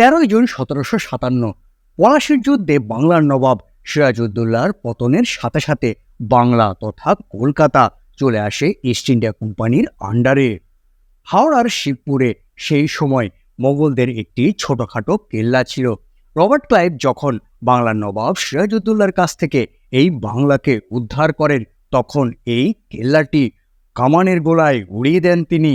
তেরোই জুন সতেরোশো সাতান্ন, পলাশির যুদ্ধে বাংলার নবাব সিরাজউদ্দৌলার পতনের সাথে সাথে বাংলা তথা কলকাতা চলে আসে ইস্ট ইন্ডিয়া কোম্পানির আন্ডারে হাওড়ার শিবপুরে সেই সময় মোগলদের একটি ছোটখাটো কেল্লা ছিল। রবার্ট ক্লাইভ যখন বাংলার নবাব সিরাজউদ্দৌলার কাছ থেকে এই বাংলাকে উদ্ধার করেন, তখন এই কেল্লাটি কামানের গোলায় উড়িয়ে দেন তিনি।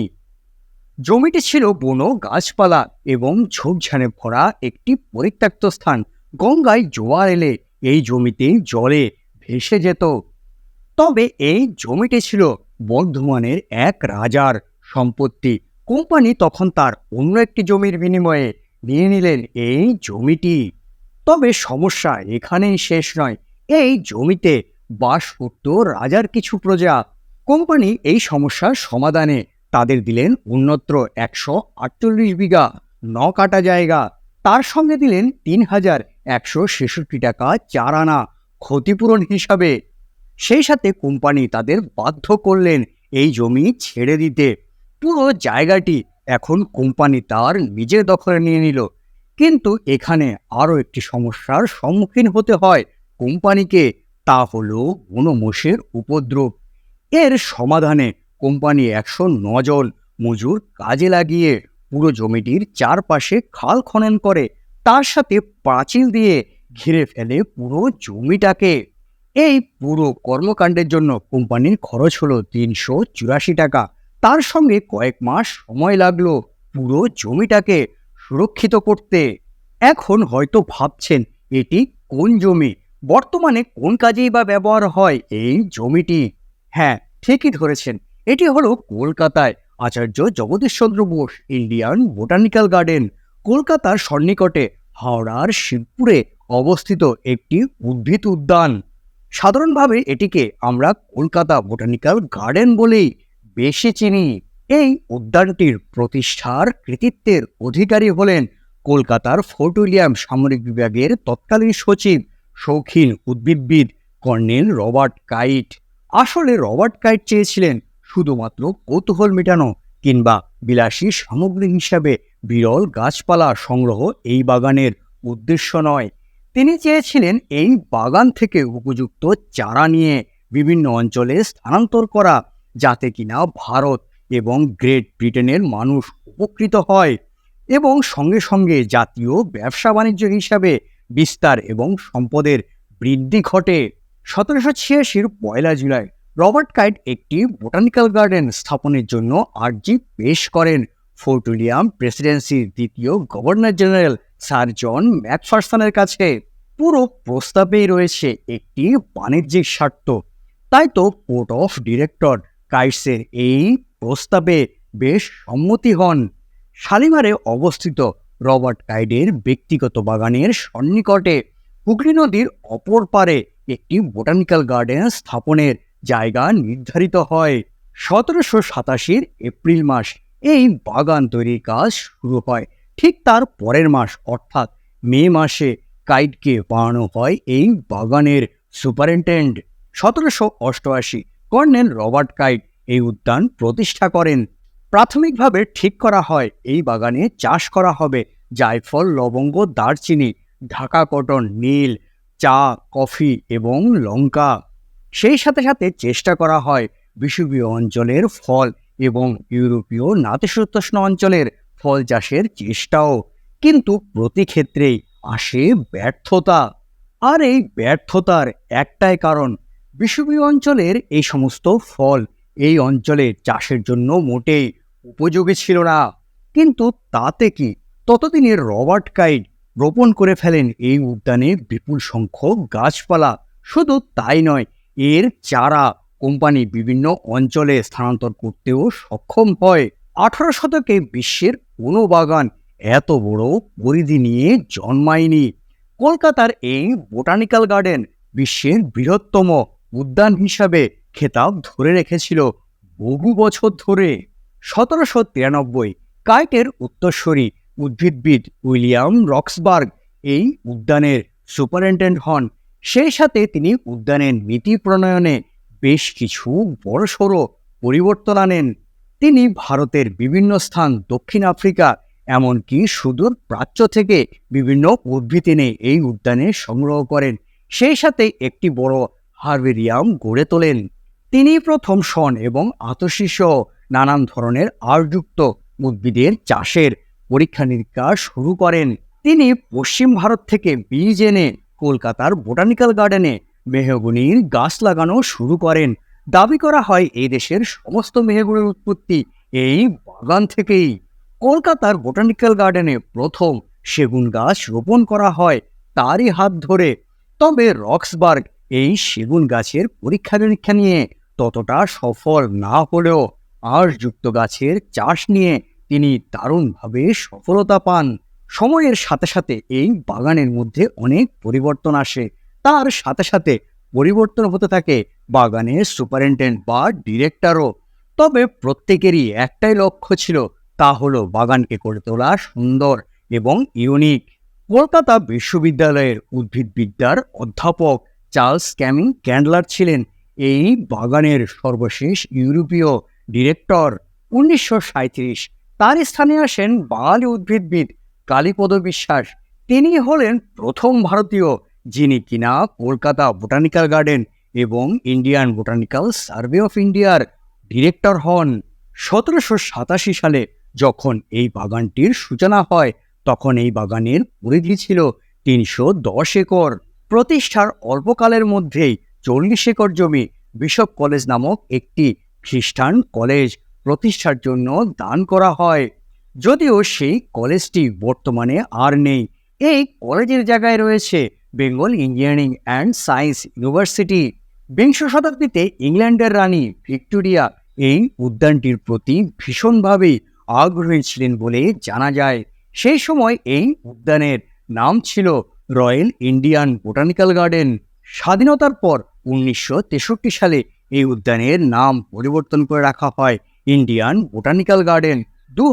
জমিটি ছিল বনো, গাছপালা এবং ঝোপঝাড়ে ভরা একটি পরিত্যক্ত স্থান। গঙ্গায় জোয়ার এলে এই জমিতে জলে ভেসে যেত। তবে এই জমিটি ছিল বর্ধমানের এক রাজার সম্পত্তি। কোম্পানি তখন তার অন্য একটি জমির বিনিময়ে নিয়ে নিলেন এই জমিটি। তবে সমস্যা এখানেই শেষ নয়। এই জমিতে বাস করত রাজার কিছু প্রজা। কোম্পানি এই সমস্যার সমাধানে তাদের দিলেন অন্যত্র একশো আটচল্লিশ বিঘা ন কাটা জায়গা। তার সঙ্গে দিলেন তিন হাজার একশো ছেষট্টি টাকা চার আনা ক্ষতিপূরণ হিসাবে। সেই সাথে কোম্পানি তাদের বাধ্য করলেন এই জমি ছেড়ে দিতে। পুরো জায়গাটি এখন কোম্পানি তার নিজের দখলে নিয়ে নিল। কিন্তু এখানে আরও একটি সমস্যার সম্মুখীন হতে হয় কোম্পানিকে, তা হলো বনমোষের উপদ্রব। এর সমাধানে কোম্পানি একশো জন মজুর কাজে লাগিয়ে পুরো জমিটির চারপাশে খাল খনন করে, তার সাথে পাঁচিল দিয়ে ঘিরে ফেলে পুরো জমিটাকে। এই পুরো কর্মকাণ্ডের জন্য কোম্পানির খরচ হলো তিনশো চুরাশি টাকা। তার সঙ্গে কয়েক মাস সময় লাগল পুরো জমিটাকে সুরক্ষিত করতে। এখন হয়তো ভাবছেন, এটি কোন জমি? বর্তমানে কোন কাজেই বা ব্যবহার হয় এই জমিটি? হ্যাঁ ঠিকই ধরেছেন। এটি হলো কলকাতায় Acharya Jagadish Chandra Bose Indian botanical garden কলকাতার সন্নিকটে হাওড়ার শিবপুরে অবস্থিত একটি উদ্ভিদ উদ্যান। সাধারণভাবে এটিকে আমরা কলকাতা বোটানিক্যাল গার্ডেন বলেই বেশি চিনি। এই উদ্যানটির প্রতিষ্ঠার কৃতিত্বের অধিকারী হলেন কলকাতার ফোর্ট উইলিয়াম সামরিক বিভাগের তৎকালীন সচিব, শৌখিন উদ্ভিদবিদ কর্নেল রবার্ট কাইট। আসলে রবার্ট কাইট চেয়েছিলেন শুধুমাত্র কৌতূহল মেটানো কিংবা বিলাসী সামগ্রী হিসাবে বিরল গাছপালা সংগ্রহ এই বাগানের উদ্দেশ্য নয়। তিনি চেয়েছিলেন এই বাগান থেকে উপযুক্ত চারা নিয়ে বিভিন্ন অঞ্চলে স্থানান্তর করা যাতে কিনা ভারত এবং গ্রেট ব্রিটেনের মানুষ উপকৃত হয় এবং সঙ্গে সঙ্গে জাতীয় ব্যবসা বাণিজ্য হিসাবে বিস্তার এবং সম্পদের বৃদ্ধি ঘটে। সতেরোশো ছিয়াশির পয়লা জুলাই রবার্ট কাইট একটি বোটানিক্যাল গার্ডেন স্থাপনের জন্য আর্জি পেশ করেন। ফোর্ট উইলিয়াম প্রেসিডেন্সির দ্বিতীয় গভর্নর জেনারেল স্যার জন ম্যাকফারসনের কাছে পুরো প্রস্তাবেই রয়েছে একটি বাণিজ্যিক স্বার্থ। তাই তো কোর্ট অফ ডিরেক্টর কাইটসের এই প্রস্তাবে বেশ সম্মতি হন। শালিমারে অবস্থিত রবার্ট কাইডের ব্যক্তিগত বাগানের সন্নিকটে হুগলি নদীর অপর পারে একটি বোটানিক্যাল গার্ডেন স্থাপনের জায়গা নির্ধারিত হয়। সতেরোশো সাতাশির এপ্রিল মাস এই বাগান তৈরির কাজ শুরু হয়। ঠিক তার পরের মাস, অর্থাৎ মে মাসে কাইটকে বানানো হয় এই বাগানের সুপারিনটেন্ড সতেরোশো অষ্টআশি, কর্নেল রবার্ট কাইট এই উদ্যান প্রতিষ্ঠা করেন। প্রাথমিকভাবে ঠিক করা হয়, এই বাগানে চাষ করা হবে জায়ফল, লবঙ্গ, দারচিনি, ঢাকা কটন, নীল, চা, কফি এবং লঙ্কা। সেই সাথে সাথে চেষ্টা করা হয় বিষুবীয় অঞ্চলের ফল এবং ইউরোপীয় নাতিশীতোষ্ণ অঞ্চলের ফল চাষের চেষ্টাও। কিন্তু প্রতি ক্ষেত্রেই আসে ব্যর্থতা। আর এই ব্যর্থতার একটাই কারণ বিষুবীয় অঞ্চলের এই সমস্ত ফল এই অঞ্চলে চাষের জন্য মোটেই উপযোগী ছিল না। কিন্তু তাতে কি? ততদিনে রবার্ট কাইড রোপণ করে ফেলেন এই উদ্যানে বিপুল সংখ্যক গাছপালা। শুধু তাই নয় এর চারা কোম্পানি বিভিন্ন অঞ্চলে স্থানান্তর করতেও সক্ষম হয়। আঠারো শতকে বিশ্বের কোনো বাগান এত বড় পরিধি নিয়ে জন্মায়নি। কলকাতার এই বোটানিক্যাল গার্ডেন বিশ্বের বৃহত্তম উদ্যান হিসাবে খেতাব ধরে রেখেছিল বহু বছর ধরে। সতেরোশো তিরানব্বই কাইটের উত্তরস্বরী উদ্ভিদবিদ উইলিয়াম রক্সবার্গ এই উদ্যানের সুপারিনটেন্ডেন্ট হন। সেই সাথে তিনি উদ্যানের নীতি প্রণয়নে বেশ কিছু বড়সড় পরিবর্তন আনেন। তিনি ভারতের বিভিন্ন স্থান দক্ষিণ আফ্রিকা, এমনকি সুদূর প্রাচ্য থেকে বিভিন্ন উদ্ভিদ এনে এই উদ্যানে সংগ্রহ করেন। সেই সাথে একটি বড় হার্বেরিয়াম গড়ে তোলেন। তিনি প্রথম শন এবং আতসী সহ নানান ধরনের আরযুক্ত উদ্ভিদের চাষের পরীক্ষা নিরীক্ষা শুরু করেন। তিনি পশ্চিম ভারত থেকে বীজ এনে কলকাতার বোটানিক্যাল গার্ডেনে মেহগুনির গাছ লাগানো শুরু করেন। দাবি করা হয়, এই দেশের সমস্ত মেহগুনির উৎপত্তি এই বাগান থেকেই। কলকাতার বোটানিক্যাল গার্ডেনে প্রথম সেগুন গাছ রোপণ করা হয় তারই হাত ধরে। তবে রক্সবার্গ এই সেগুন গাছের পরীক্ষা নিরীক্ষা নিয়ে ততটা সফল না হলেও আঁশযুক্ত গাছের চাষ নিয়ে তিনি দারুণভাবে সফলতা পান। সময়ের সাথে সাথে এই বাগানের মধ্যে অনেক পরিবর্তন আসে। তার সাথে সাথে পরিবর্তন হতে থাকে বাগানের সুপারিনটেন্ডেন্ট বা ডিরেক্টরও তবে প্রত্যেকেরই একটাই লক্ষ্য ছিল, তা হলো বাগানকে করে তোলা সুন্দর এবং ইউনিক কলকাতা বিশ্ববিদ্যালয়ের উদ্ভিদবিদ্যার অধ্যাপক চার্লস ক্যামিং ক্যান্ডলার ছিলেন এই বাগানের সর্বশেষ ইউরোপীয় ডিরেক্টর উনিশশো তার স্থানে আসেন বাঙালি উদ্ভিদবিদ কালীপদ বিশ্বাস। তিনি হলেন প্রথম ভারতীয়, যিনি কিনা কলকাতা বোটানিক্যাল গার্ডেন এবং ইন্ডিয়ান বোটানিক্যাল সার্ভে অফ ইন্ডিয়ার ডিরেক্টর হন। সতেরোশো সাতাশি সালে যখন এই বাগানটির সূচনা হয়, তখন এই বাগানের পরিধি ছিল তিনশো দশ একর। প্রতিষ্ঠার অল্পকালের মধ্যেই চল্লিশ একর জমি বিশপ কলেজ নামক একটি খ্রিস্টান কলেজ প্রতিষ্ঠার জন্য দান করা হয়। যদিও সেই কলেজটি বর্তমানে আর নেই, এই কলেজের জায়গায় রয়েছে Bengal engineering and science university. বিংশ শতাব্দীতে ইংল্যান্ডের রানী ভিক্টোরিয়া এই উদ্যানটির প্রতি ভীষণভাবে আগ্রহী ছিলেন বলে জানা যায়। সেই সময় এই উদ্যানের নাম ছিল রয়্যাল ইন্ডিয়ান বোটানিক্যাল গার্ডেন। স্বাধীনতার পর উনিশশো তেষট্টি সালে এই উদ্যানের নাম পরিবর্তন করে রাখা হয় ইন্ডিয়ান বোটানিক্যাল গার্ডেন। দু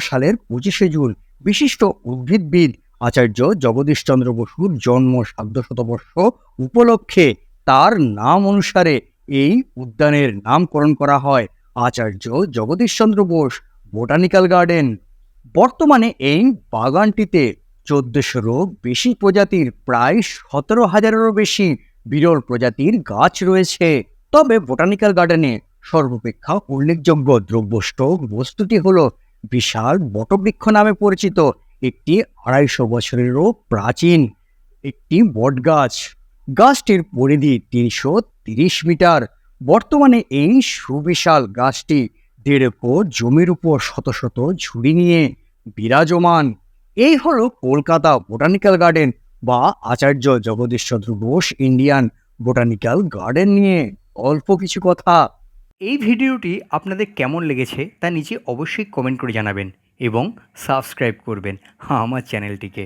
সালের পঁচিশে জুন বিশিষ্ট উদ্ভিদবিদ আচার্য জগদীশচন্দ্র বসুর জন্ম সাধ্য শতবর্ষ উপলক্ষে তার নাম অনুসারে এই উদ্যানের নামকরণ করা হয়। Acharya Jagadish Chandra Bose, botanical garden. বর্তমানে এই বাগানটিতে চোদ্দশোরও বেশি প্রজাতির প্রায় সতেরো হাজারেরও বেশি বিরল প্রজাতির গাছ রয়েছে। তবে বোটানিক্যাল গার্ডেনে সর্বাপেক্ষা উল্লেখযোগ্য দ্রব্যষ্ট বস্তুটি হল বিশাল বটবৃক্ষ নামে পরিচিত। একটি আড়াইশো বছরেরও প্রাচীন একটি বটগাছ। গাছটির পরিধি তিনশো তিরিশ মিটার। বর্তমানে এই সুবিশাল গাছটি দেড় একর জমির উপর শত শত ঝুড়ি নিয়ে বিরাজমান। এই হলো কলকাতা বোটানিক্যাল গার্ডেন বা Acharya Jagadish Chandra Bose Indian botanical garden নিয়ে। অল্প কিছু কথা। এই ভিডিওটি আপনাদের কেমন লেগেছে তা নিচে অবশ্যই কমেন্ট করে জানাবেন এবং সাবস্ক্রাইব করবেন আমার চ্যানেলটিকে।